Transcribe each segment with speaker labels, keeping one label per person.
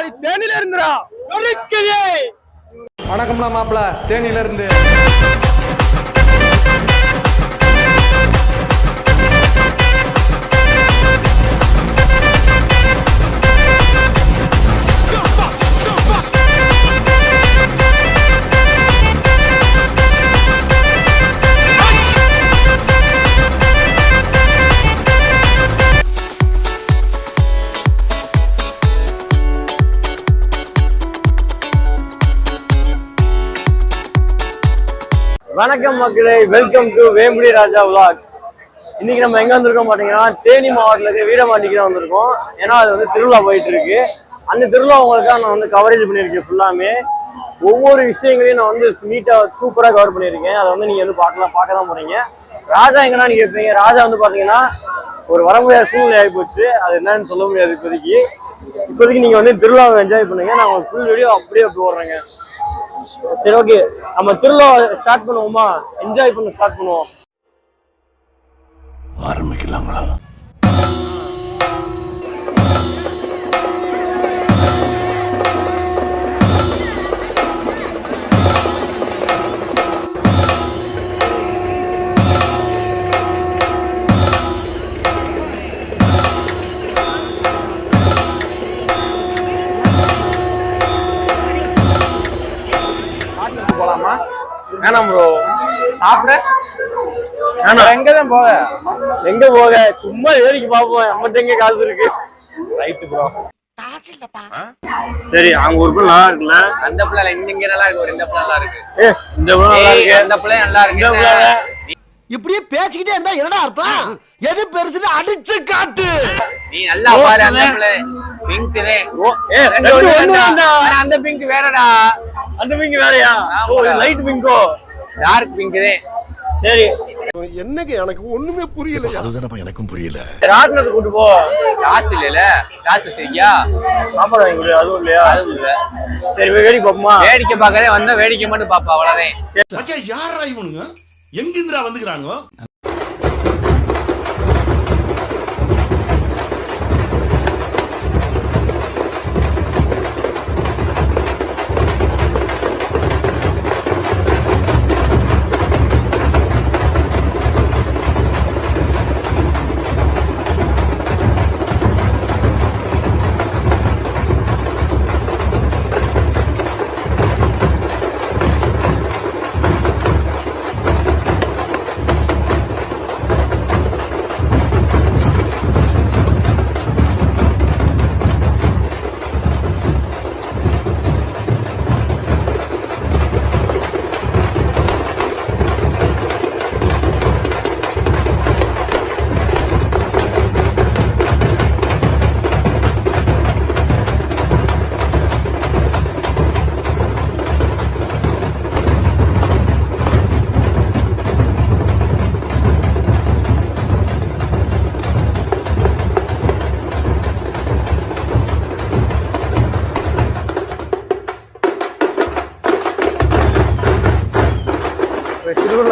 Speaker 1: மாப்பிள்ளை தேனில இருந்துடா. ஒருக்கையே
Speaker 2: வணக்கம்டா மாப்பிள்ள தேனில இருந்து.
Speaker 3: வணக்கம் மக்களே welcome to Vembudi Raja vlogs இன்னைக்கு நம்ம எங்க வந்திருக்கோம் பாத்தீங்கன்னா தேனி மாவட்டத்துல இருக்க வீரமாண்டிக்கு தான் வந்திருக்கோம். ஏன்னா அது வந்து திருவிழா போயிட்டு இருக்கு. அந்த திருவிழா உங்களுக்காக நான் வந்து கவரேஜ் பண்ணியிருக்கேன் ஃபுல்லாமே ஒவ்வொரு விஷயங்களையும் நான் வந்து நீட்டா சூப்பரா கவர் பண்ணியிருக்கேன். அதை வந்து நீங்க வந்து பார்க்கலாம் பார்க்க தான் போறீங்க. ராஜா எங்கன்னா நீங்க இருப்பீங்க ராஜா வந்து பாத்தீங்கன்னா ஒரு வர முடியாத சூழ்நிலை ஆகி போச்சு. அது என்னன்னு சொல்ல முடியாது இப்போதைக்கு. இப்போதைக்கு நீங்க வந்து திருவிழாவை என்ஜாய் பண்ணுங்க. நான் உங்களுக்கு ஃபுல் வீடியோ அப்படியே போடுறேங்க சரி ஓகே நம்ம திருவிழா ஸ்டார்ட் பண்ணுவோமா? என்ஜாய் பண்ண ஸ்டார்ட் பண்ணுவோம்.
Speaker 4: ஆரம்பிக்கலாங்களா?
Speaker 3: வேணாம்
Speaker 2: எங்க தான் போக?
Speaker 3: எங்க போக? சும்மா வேடிக்கை பார்ப்போம் நம்மகிட்ட எங்க காசு இருக்கு?
Speaker 2: ரைட்டு ப்ரோ
Speaker 3: சரி அங்க ஒரு பிள்ளை நல்லா இருக்குல்ல?
Speaker 1: அந்த பிள்ளை இங்க இங்க நல்லா இருக்கு ஒரு இந்த பிள்ளை நல்லா இருக்கு.
Speaker 3: இந்த பிள்ளை நல்லா இருக்கு.
Speaker 1: அந்த பிள்ளை நல்லா இருக்கு.
Speaker 4: இப்படியே பேசிக்கிட்டே இருந்தா என்னடா அர்த்தம்? எது பெருசுன்னு அடிச்சு காட்டு.
Speaker 1: நீ நல்லா பாரு அந்த. பிள்ளை. பிங்க் அந்த பிங்க் வேறடா.
Speaker 3: அந்த பிங்க் வேறயா? ஓ. லைட் பிங்கோ.
Speaker 1: டார்க் பிங்க்
Speaker 3: சரி
Speaker 5: என்னங்க எனக்கு ஒண்ணுமே புரியல
Speaker 4: அதுதானப்பா எனக்கும் புரியல.
Speaker 3: ராட்டினத்தை கூட்டு போ.
Speaker 1: காசு இல்லைல காசு வச்சிருக்கியா?
Speaker 3: சாப்பாடு வாங்கி கொடு அதுவும் இல்லையா?
Speaker 1: அதுவும் இல்ல.
Speaker 3: சரி வேடிக்கை பார்ப்போமா?
Speaker 1: வேடிக்கை பார்க்கறதே வந்தா வேடிக்கை மட்டும் பாப்பா அவ்வளவுதான்.
Speaker 5: யாரா இவனுங்க? எங்கிந்திரா வந்துக்கிறானுங்க?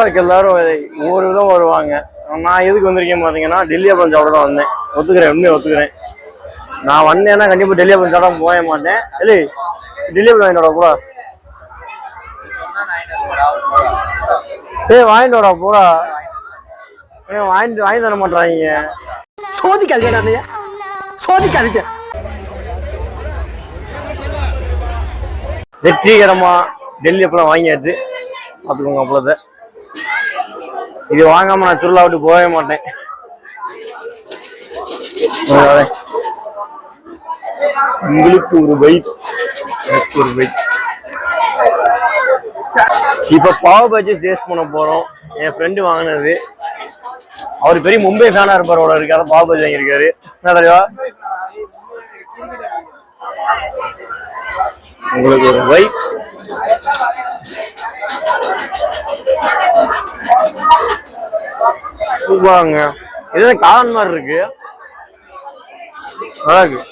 Speaker 3: திருவிழாக்கு எல்லாரும் ஒவ்வொரு விதம் வருவாங்க. நான் எதுக்கு வந்திருக்கேன் பாத்தீங்கன்னா டெல்லி அப்பளம் சாப்பிட தான் வந்தேன். ஒத்துக்கிறேன் உண்மையை ஒத்துக்கிறேன். நான் வந்தேன்னா கண்டிப்பா டெல்லி அப்பளம் சாப்பிட போக மாட்டேன். இல்லை டெல்லி அப்பளம் வாங்கிட்டு கூட ஏய் வாங்கிட்டு வாடா ஏன் வாங்கிட்டு வாங்கி தர மாட்டாங்க
Speaker 4: சோதிக்காதீங்க சோதிக்காதீங்க.
Speaker 3: வெற்றிகரமா டெல்லி அப்பளம் வாங்கியாச்சு. பார்த்துக்கோங்க அப்பளத்தை இது வாங்காம நான் திருவிழா விட்டு போகவே மாட்டேன். உங்களுக்கு ஒரு பைக் எனக்கு ஒரு பைக் இப்ப பாவ் பஜ்ஜி டேஸ்ட் பண்ண போறோம். என் ஃப்ரெண்டு வாங்கினது. அவர் பெரிய மும்பை ஃபேனா இருப்பார் அவ்வளோ இருக்காரு பாவ் பஜ்ஜி வாங்கியிருக்காரு. என்ன தலைவா உங்களுக்கு ஒரு பைக் சூப்பராங்க இது காளான் மாதிரி இருக்கு. நல்லா இருக்கு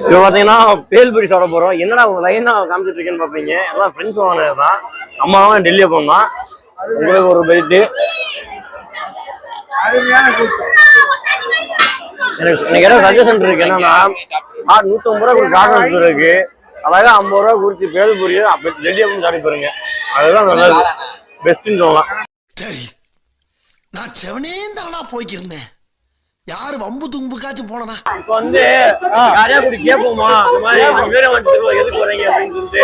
Speaker 3: இப்போ பார்த்தீங்கன்னா பேல்புரி சாப்பிட போறோம். என்னடா உங்க லைனா காமிச்சிட்டு இருக்கேன்னு பார்ப்பீங்க எல்லாம் ஃப்ரெண்ட்ஸ் வாங்கினது தான் அம்மாவும் டெல்லி போனோம் உங்களுக்கு ஒரு பெல்ட்டு எனக்கு எனக்கு என்ன சஜஷன் இருக்கு. என்னன்னா ஆ நூற்றம்பது ரூபா காட்டன் இருக்கு. அழகா ஐம்பது ரூபா கொடுத்து பேல் புரியும் அப்போ ரெடி அப்படின்னு அதுதான் நல்லது பெஸ்ட்டுன்னு சொல்லலாம்.
Speaker 4: சரி நான் செவனே தானா போய்க்கிருந்தேன். யாரு வம்பு தும்புக்காச்சும் போனனா?
Speaker 3: இப்போ வந்து யாரையா கூடி கேட்போமா? இந்த மாதிரி வண்டி திருவிழா எதுக்கு வரீங்க அப்படின்னு சொல்லிட்டு.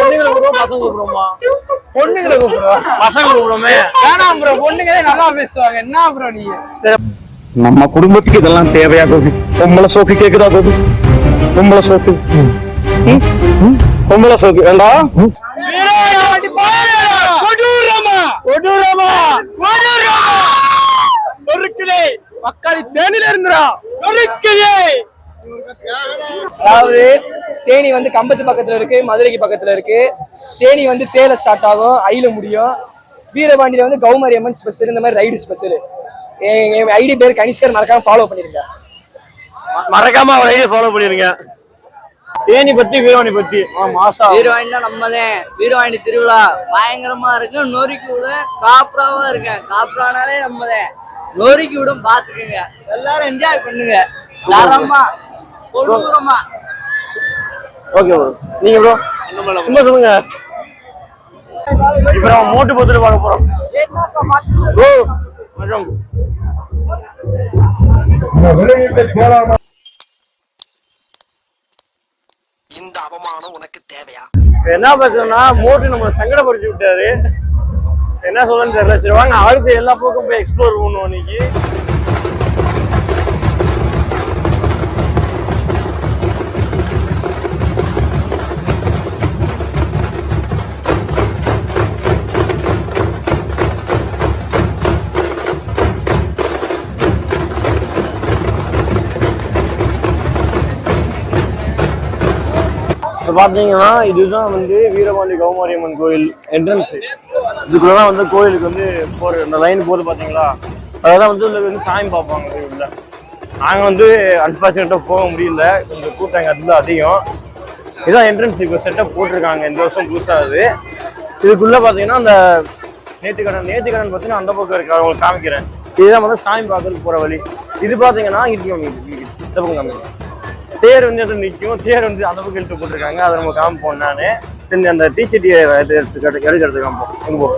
Speaker 3: பொண்ணுங்களை கூப்பிடுவோம்? பசங்க கூப்பிடுவோமா?
Speaker 1: பொண்ணுங்களை கூப்பிடுவா
Speaker 3: பசங்க கூப்பிடுவோமே.
Speaker 1: வேணாம் ப்ரோ பொண்ணுங்களே நல்லா பேசுவாங்க. என்ன ப்ரோ நீங்க?
Speaker 2: நம்ம குடும்பத்துக்கு இதெல்லாம் தேவையா கோபி? பொம்பளை சோக்கு கேக்குதா கோபி? பொம்பளை சோக்கு? பொம்பளை சோக்கு வேண்டா
Speaker 1: மக்காளி தேனில இருந்துடா
Speaker 6: அதாவது தேனி வந்து கம்பத்து பக்கத்துல இருக்கு மதுரைக்கு பக்கத்துல இருக்கு. தேனி வந்து தேல ஸ்டார்ட் ஆகும் ஐல முடியும். வீரபாண்டியில வந்து கௌமரி அம்மன் ஸ்பெஷல் இந்த மாதிரி ரைடு ஸ்பெஷல் என் ஐடி பேர் கனிஷ்கர் மறக்காம ஃபாலோ பண்ணிருங்க.
Speaker 3: மறக்காம அவர் ஐடியா ஃபாலோ பண்ணிருங்க. தேனி பத்தி வீரவாணி பத்தி. மாசா.
Speaker 7: வீரவாணினா நம்மதான் வீரவாணி திருவிழா பயங்கரமா இருக்கு. நொறுக்கி விட. காப்ராவா இருக்கேன் காப்ரானாலே நம்மதான் நொறுக்கி விடும் பாத்துக்கோங்க. எல்லாரும் என்ஜாய் பண்ணுங்க. தரமா கொடூரமா.
Speaker 3: ஓகே ப்ரோ நீங்க ப்ரோ சும்மா சொல்லுங்க. இப்போ நம்ம மோட்டு பத்திர பார்க்க போறோம்.
Speaker 4: இந்த அவமானம் உனக்கு தேவையா?
Speaker 3: என்ன பிரச்சனைனா மோட்டு நம்ம சங்கடப்படுத்தி விட்டாரு. என்ன சொல்லணும்னு தெரியல. சரி வாங்க அடுத்து எல்லா பக்கம் போய் எக்ஸ்ப்ளோர் பண்ணுவோம் இன்னைக்கு. பார்த்தீங்கன்னா இதுதான் வந்து வீரபாண்டி கௌமாரியம்மன் கோயில் என்ட்ரன்ஸ் இதுக்குள்ளதான் வந்து கோயிலுக்கு வந்து போகிற இந்த லைன் போகுது பார்த்தீங்களா? அதெல்லாம் வந்து இதில் வந்து சாமி பார்ப்பாங்க கோயிலில் நாங்கள் வந்து அன்ஃபார்ச்சுனேட்டாக போக முடியல. கொஞ்சம் கூட்டம் எங்கள் இடத்துல அதிகம். இதான் என்ட்ரன்ஸ் இப்போ செட்டப் போட்டிருக்காங்க. இந்த வருஷம் புதுசாக அது. இதுக்குள்ளே பார்த்தீங்கன்னா அந்த நேற்றுக்கடன் நேற்றுக்கடன் பார்த்தீங்கன்னா அந்த பக்கம் இருக்கு உங்களுக்கு காமிக்கிறேன். இதுதான் வந்து சாமி பார்க்கறதுக்கு போகிற வழி. இது பார்த்தீங்கன்னா இருக்கு இருக்கு, இந்த பக்கம் காமிக்கிறேன். தேர் வந்து அது நிற்கும் தேர் வந்து அளவுக்கு பக்கம் இழுத்து போட்டிருக்காங்க. அதை நம்ம காமிப்போம் நானு. சரி அந்த டீச்சட்டியை இது எடுத்து எடுக்கிறது காமிப்போம். இங்க போ.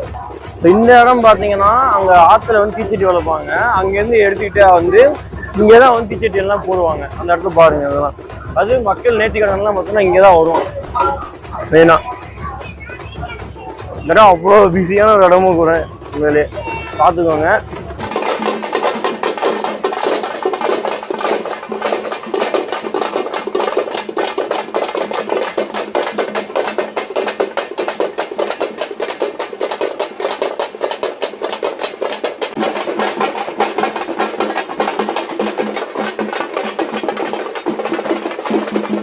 Speaker 3: இந்த இடம் பார்த்தீங்கன்னா அங்கே ஆற்றுல வந்து தீச்சட்டி வளர்ப்பாங்க. அங்கேருந்து எடுத்துக்கிட்டே வந்து இங்கே தான் வந்து தீச்சட்டி எல்லாம் போடுவாங்க. அந்த இடத்துல பாருங்க அதெல்லாம். அது மக்கள் நேர்த்திக்கடன்லாம் பார்த்தோம்னா இங்கே தான் வரும். மெயினாக இந்த இடம் அவ்வளோ பிஸியான ஒரு இடமும் கூட உண்மையிலே பார்த்துக்கோங்க. thank you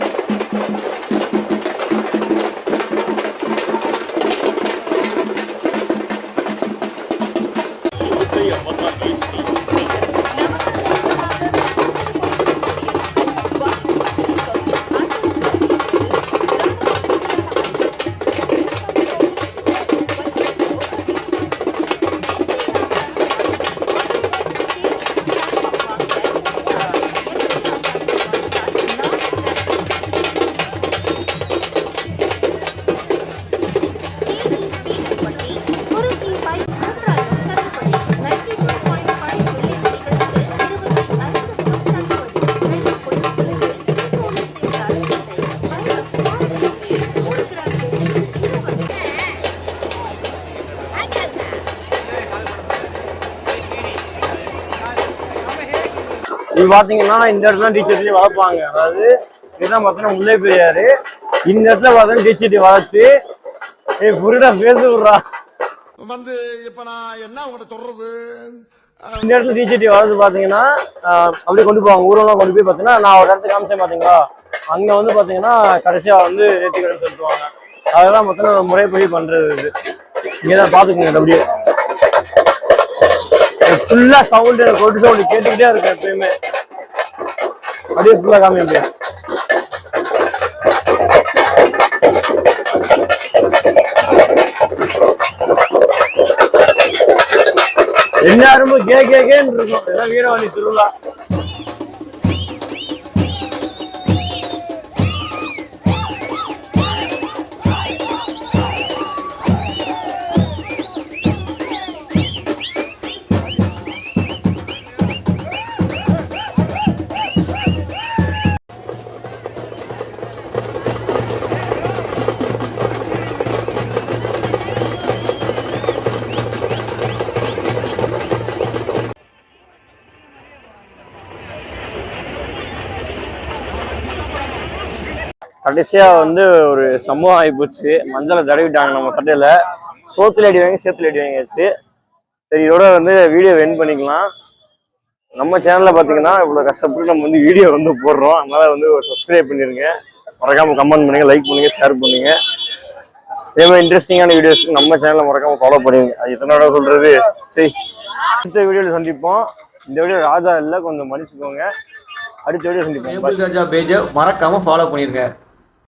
Speaker 3: இது பாத்தீங்கன்னா இந்த இடத்துல டீச்சர் வளர்ப்பாங்க. அதாவது இதுதான் பார்த்தீங்கன்னா முல்லை பெரியாரு. இந்த இடத்துல பார்த்தீங்கன்னா டீச்சர் வளர்த்து ஏய் புரிடா பேச விடுறா
Speaker 5: வந்து இப்ப நான் என்ன உங்கள்ட்ட சொல்றது?
Speaker 3: இந்த இடத்துல டீச்சர் வளர்த்து பாத்தீங்கன்னா ஆஹ், அப்படியே கொண்டு போவாங்க. ஊரெல்லாம் கொண்டு போய் பார்த்தீங்கன்னா நான் ஒரு இடத்துல காமிச்சேன் பாத்தீங்களா? அங்க வந்து பாத்தீங்கன்னா கடைசியா வந்து நேர்த்திக்கடன் செலுத்துவாங்க அதெல்லாம் மொத்தம் முறைப்படி பண்றது இது. இங்கதான் பாத்துக்கோங்க அப்படியே. ஃபுல்லா சவுண்ட் கொட்டு சவுண்ட் கேட்டுக்கிட்டே இருக்கு எப்பயுமே. அப்படியே ஃபுல்லா காமிங்க எல்லாருமே கே கே கேன்னு இருக்கும் இதெல்லாம் வீரவாணி திருவிழா கடைசியா வந்து ஒரு சம்பவம் ஆகிப்போச்சு மஞ்சளை தடவிட்டாங்க நம்ம சட்டையில. சோத்துல அடி வாங்கி சேத்துல அடி வாங்கியாச்சு. சரி இதோட வந்து வீடியோ வென் பண்ணிக்கலாம். நம்ம சேனல்ல பாத்தீங்கன்னா இவ்வளவு கஷ்டப்பட்டு நம்ம வந்து வீடியோ வந்து போடுறோம். அதனால வந்து ஒரு சப்ஸ்கிரைப் பண்ணிருங்க. மறக்காம கமெண்ட் பண்ணுங்க லைக் பண்ணுங்க ஷேர் பண்ணுங்க. இதே மாதிரி இன்ட்ரெஸ்டிங்கான வீடியோஸ் நம்ம சேனலில் மறக்காம ஃபாலோ பண்ணுங்க அது எத்தனை தடவை சொல்றது? சரி. அடுத்த வீடியோல சந்திப்போம். இந்த வீடியோ ராஜா இல்லை கொஞ்சம் மன்னிச்சுக்கோங்க. அடுத்த வீடியோ சந்திப்போம்.
Speaker 8: ராஜா பேஜை மறக்காம ஃபாலோ பண்ணிருங்க.